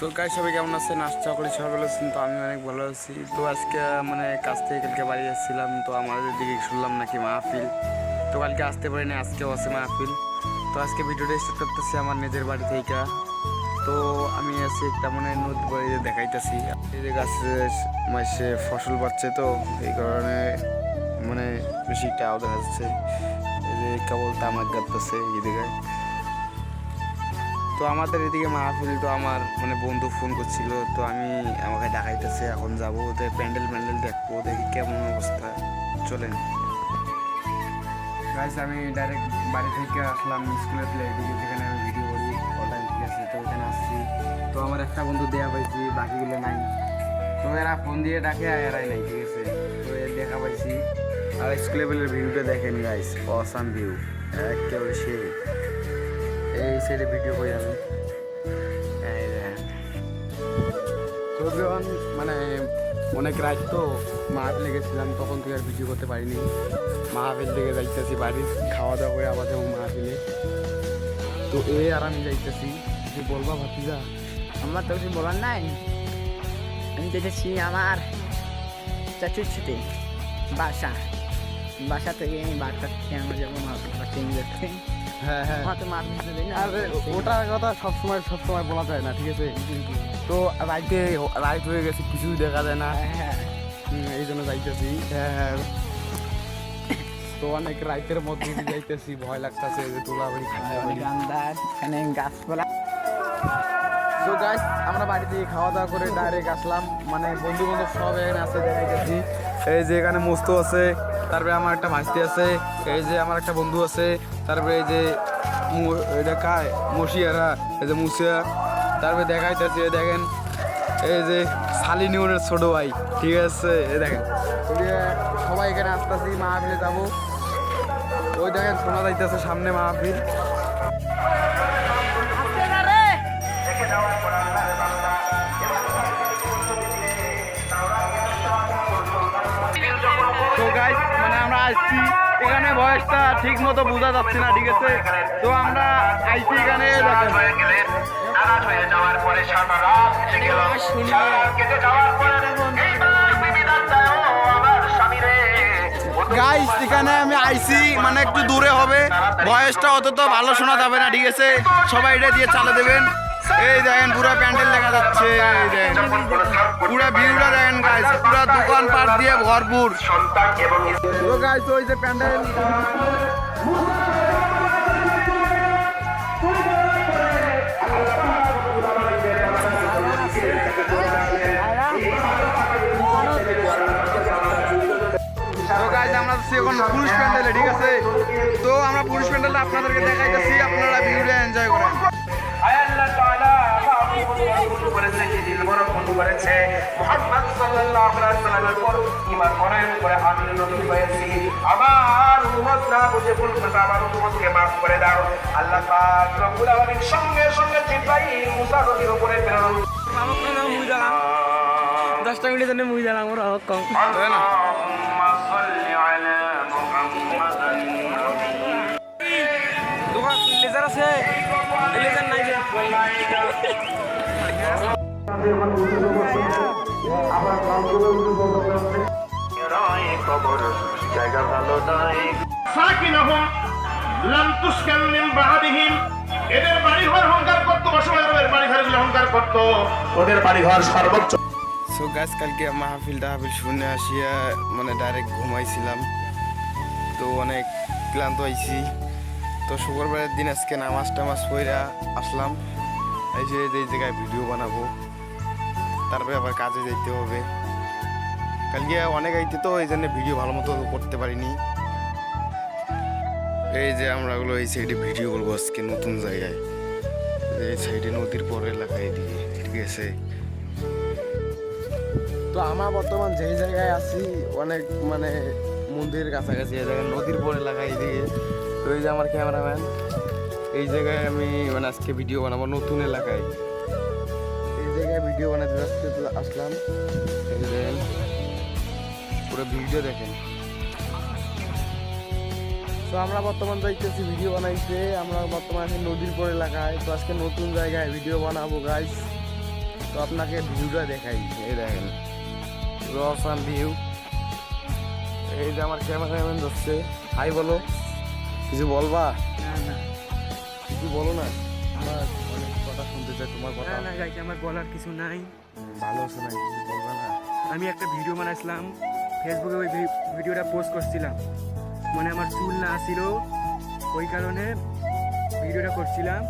So গাই সবাই কেমন আছেন? আশা করি সবাই ভালো আছেন। তো আমি অনেক ভালো আছি। তো আজকে মানে কাজ থেকে কালকে বাড়ি যাচ্ছিলাম। তো আমাদের দিকে শুনলাম নাকি মাহফিল। তো কালকে আসতে পারিনি, আজকেও আছে মাহফিল। তো আজকে ভিডিওটা স্টার্ট করতেছি আমার নিজের বাড়ি থেকে। তো আমি আছি একটা মানে নদী বাড়িতে দেখাইতেছি। এই যে মাসে ফসল পাচ্ছে তো, এই কারণে মানে বেশি টাও দেখা যাচ্ছে এই যে কেবল তামাক গাচ্ছে এদিকে তো আমাদের এদিকে মাহফিল তো আমার মানে বন্ধু ফোন করছিল, তো আমি আমাকে ডাকাইতেছে, এখন যাব। ওদের প্যান্ডেল প্যান্ডেল দেখব, দেখি কেমন অবস্থা। চলেন। গাইস আমি ডাইরেক্ট বাড়ি থেকে আসলাম স্কুলের এদিকে যেখানে আমি ভিডিও করি ওটাই ঠিক আছে, তো ওখানে আসছি। তো আমার একটা বন্ধু দেয়া পাইছি, বাকিগুলো নাই। তো এরা ফোন দিয়ে ডাকে এরাই নাই, ঠিক আছে? তো এর দেখা পাইছি। আর স্কুল লেভেলের ভিউটা দেখেন গাইস অসাম ভিউ একেবারে সেই। এই সাইডে ভিডিও করি আমি। যখন মানে অনেক রাত তো মাহফিলে গেছিলাম তখন থেকে আর ভিডিও করতে পারিনি। মাহফিল থেকে যাইতেছি বাড়ি খাওয়া দাওয়া করে আবার যাব মাহফিলে তো এ আর আমি যাইতেছি। যে বলবা ভাতিজা? আমার তো কিছু বলার নাই। আমি যেতেছি আমার চাচুর সাথে বাসা। বাসা থেকে আমি বাসা থেকে আমার যেমন যাব। ট্রেন দেখতে হ্যাঁ হ্যাঁ। দিতে ওটার কথা সবসময় সবসময় বলা যায় না ঠিক আছে? তো রাইতে রাইট হয়ে গেছে কিছুই দেখা যায় না। হ্যাঁ এই জন্য যাইতেছি। হ্যাঁ হ্যাঁ। তো অনেক রাইতের মধ্যে যাইতেছি ভয় লাগতেছে যে গান্দার এখানে গাছপালা। তো আমরা বাড়ি থেকে খাওয়া দাওয়া করে ডাইরেক্ট আসলাম। মানে বন্ধু বান্ধব সব এখানে আছে এই যে এখানে মস্ত আছে। তারপরে আমার একটা মাস্তি আছে, এই যে আমার একটা বন্ধু আছে, তারপরে এই যে এটা কায়, মসিয়ারা, এই যে মুসিয়া, তারপরে দেখাইতেছে দেখেন, এই যে শালিনিউনের ছোট ভাই, ঠিক আছে, এই দেখেন। সবাই এখানে আসতেছি, মাহফিলে যাব। ওই দেখেন শোনা যাইতেছে সামনে মাহফিল। এখানে বয়সটা ঠিক মতো বোঝা যাচ্ছে না, ঠিক আছে? তো আমরা আইছি এখানে গাইস এখানে আমি আইসি মানে একটু দূরে হবে। বয়সটা অত তো ভালো শোনা যাবে না, ঠিক আছে? সবাই এটা দিয়ে চালা দেবেন। এই দেখেন পুরো প্যান্ডেল দেখা যাচ্ছে, এই দেখেন। পুরো ভিউটা দেখেন গাইস পুরো দোকান পাট দিয়ে ভরপুর। তো গাইস ওই যে প্যান্ডেল। আমরা এখন পুরুষ প্যান্ডেলে, ঠিক আছে? তো আমরা পুরুষ প্যান্ডেলটা আপনাদেরকে দেখাইতেছি, আপনারা ভিডিওটা এনজয় করেন। করেছে। মোহাম্মদ সাল্লাল্লাহু আলাইহি সাল্লামের উপর ঈমান করেন করে আমি নবী হয়েছি। আমার উম্মত বুঝে ভুল করে আমার উম্মতকে maaf করে দাও। আল্লাহ পাক রব্বুল আলামিন সঙ্গে সঙ্গে জিব্রাইল মুসা নবীর উপরে প্রেরণ দশটা মিনিট জন্য মুই কম। লেজার আছে। লেজার নাই মাহফিল শুনে আসিয়া মানে ডাইরেক্ট ঘুমাইছিলাম। তো অনেক ক্লান্ত হয়েছি তো শুক্রবারের দিন আজকে নামাজ টামাজ পইরা আসলাম। এই যে এই জায়গায় ভিডিও বানাবো। তারপরে আবার কাজে যেতে হবে। কালকে অনেক আইতে তো, এই জন্য ভিডিও ভালো মতো করতে পারিনি। এই যে আমরা ওগুলো এই সাইডে ভিডিও করব আজকে নতুন জায়গায়। এই সাইডে নদীর পর এলাকায় এদিকে ঠিক আছে তো আমরা বর্তমান যেই জায়গায় আছি, অনেক মানে মন্দিরের কাছাকাছি এই জায়গায়, নদীর পর এলাকায় এদিকে। তো এই যে আমার ক্যামেরাম্যান, এই জায়গায় আমি মানে আজকে ভিডিও বানাবো নতুন এলাকায়। ভিডিও বানাতে আসতে আসলাম। দেখেন পুরো ভিডিও দেখেন। তো আমরা বর্তমান যাইতেছি ভিডিও বানাইতে। আমরা বর্তমানে আছি নদীর পর এলাকায়। তো আজকে নতুন জায়গায় ভিডিও বানাবো গাইস তো আপনাকে ভিউটা দেখাই। এই দেখেন রসান ভিউ। এই যে আমার ক্যামেরাম্যান ধরছে। হাই বলো। কিছু বলবা? কিছু বলো না? আমরা তোমার কথা না আমার বলার কিছু নাই। ভালো আছে কিছু বলবা না। আমি একটা ভিডিও বানাইছিলাম ফেসবুকে ওই ভিডিওটা পোস্ট করছিলাম। মানে আমার চুল না আসিল ওই কারণে ভিডিওটা করছিলাম।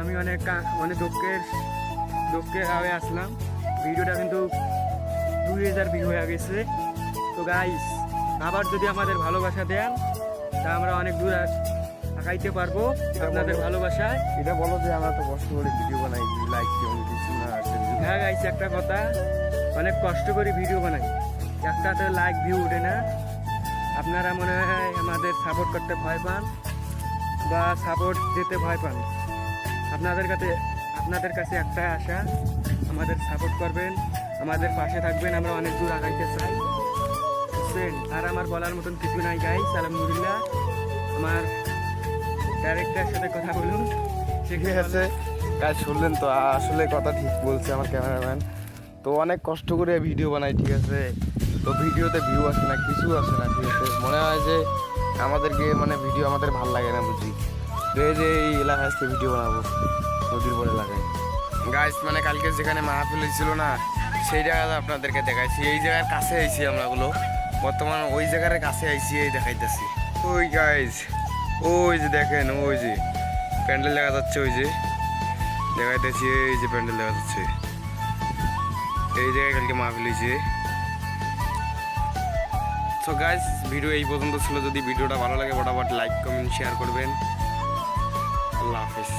আমি অনেক কা- অনেক দুঃখের দুঃখের হাওয়ে আসলাম। ভিডিওটা কিন্তু দুই হাজার ভিউ হয়ে গেছে। তো গাইস আবার যদি আমাদের ভালোবাসা দেন তা আমরা অনেক দূর আগ- আগাইতে পারব আপনাদের ভালোবাসায়। এটা বলো যে আমরা তো কষ্ট করে ভিডিও বানাই লাইক কেমন কিছু না হ্যাঁ গাইছে একটা কথা অনেক কষ্ট করে ভিডিও বানাই। একটাতে লাইক ভিউ ওঠে না। আপনারা মনে হয় আমাদের সাপোর্ট করতে ভয় পান বা সাপোর্ট দিতে ভয় পান। আপনাদের কাছে আপনাদের কাছে একটা আশা আমাদের সাপোর্ট করবেন আমাদের পাশে থাকবেন আমরা অনেক দূর আগাইতে চাই। বুঝছেন আর আমার বলার মতন কিছু নাই গাইস আলহামদুলিল্লাহ। আমার ডাইরেক্টরের সাথে কথা বলুন। ঠিক আছে। কাজ শুনলেন তো আসলে কথা ঠিক বলছে আমার ক্যামেরাম্যান। তো অনেক কষ্ট করে ভিডিও বানাই ঠিক আছে? তো ভিডিওতে ভিউ আসে না কিছু আসে না ঠিক আছে? মনে হয় যে আমাদেরকে মানে ভিডিও আমাদের ভালো লাগে না বুঝি। তো এই যে এই এলাকায় আজকে ভিডিও বানাবো নদীর পর এলাকায়। গাইস মানে কালকে যেখানে মাহফিল ছিল না সেই জায়গাটা আপনাদেরকে দেখাইছি। এই জায়গার কাছে আইছি আমরাগুলো। বর্তমান ওই জায়গার কাছে আইছি এই দেখাইতেছি। ওই গাইস ওই যে দেখেন, ওই যে প্যান্ডেল দেখা যাচ্ছে, ওই যে দেখাইতেছি, এই যে প্যান্ডেল দেখা যাচ্ছে। এই জায়গায় কালকে মাহফিল হয়েছে সো গাইস ভিডিও এই পর্যন্ত ছিল। যদি ভিডিওটা ভালো লাগে, ফটাফট লাইক কমেন্ট শেয়ার করবেন। আল্লাহ হাফিজ।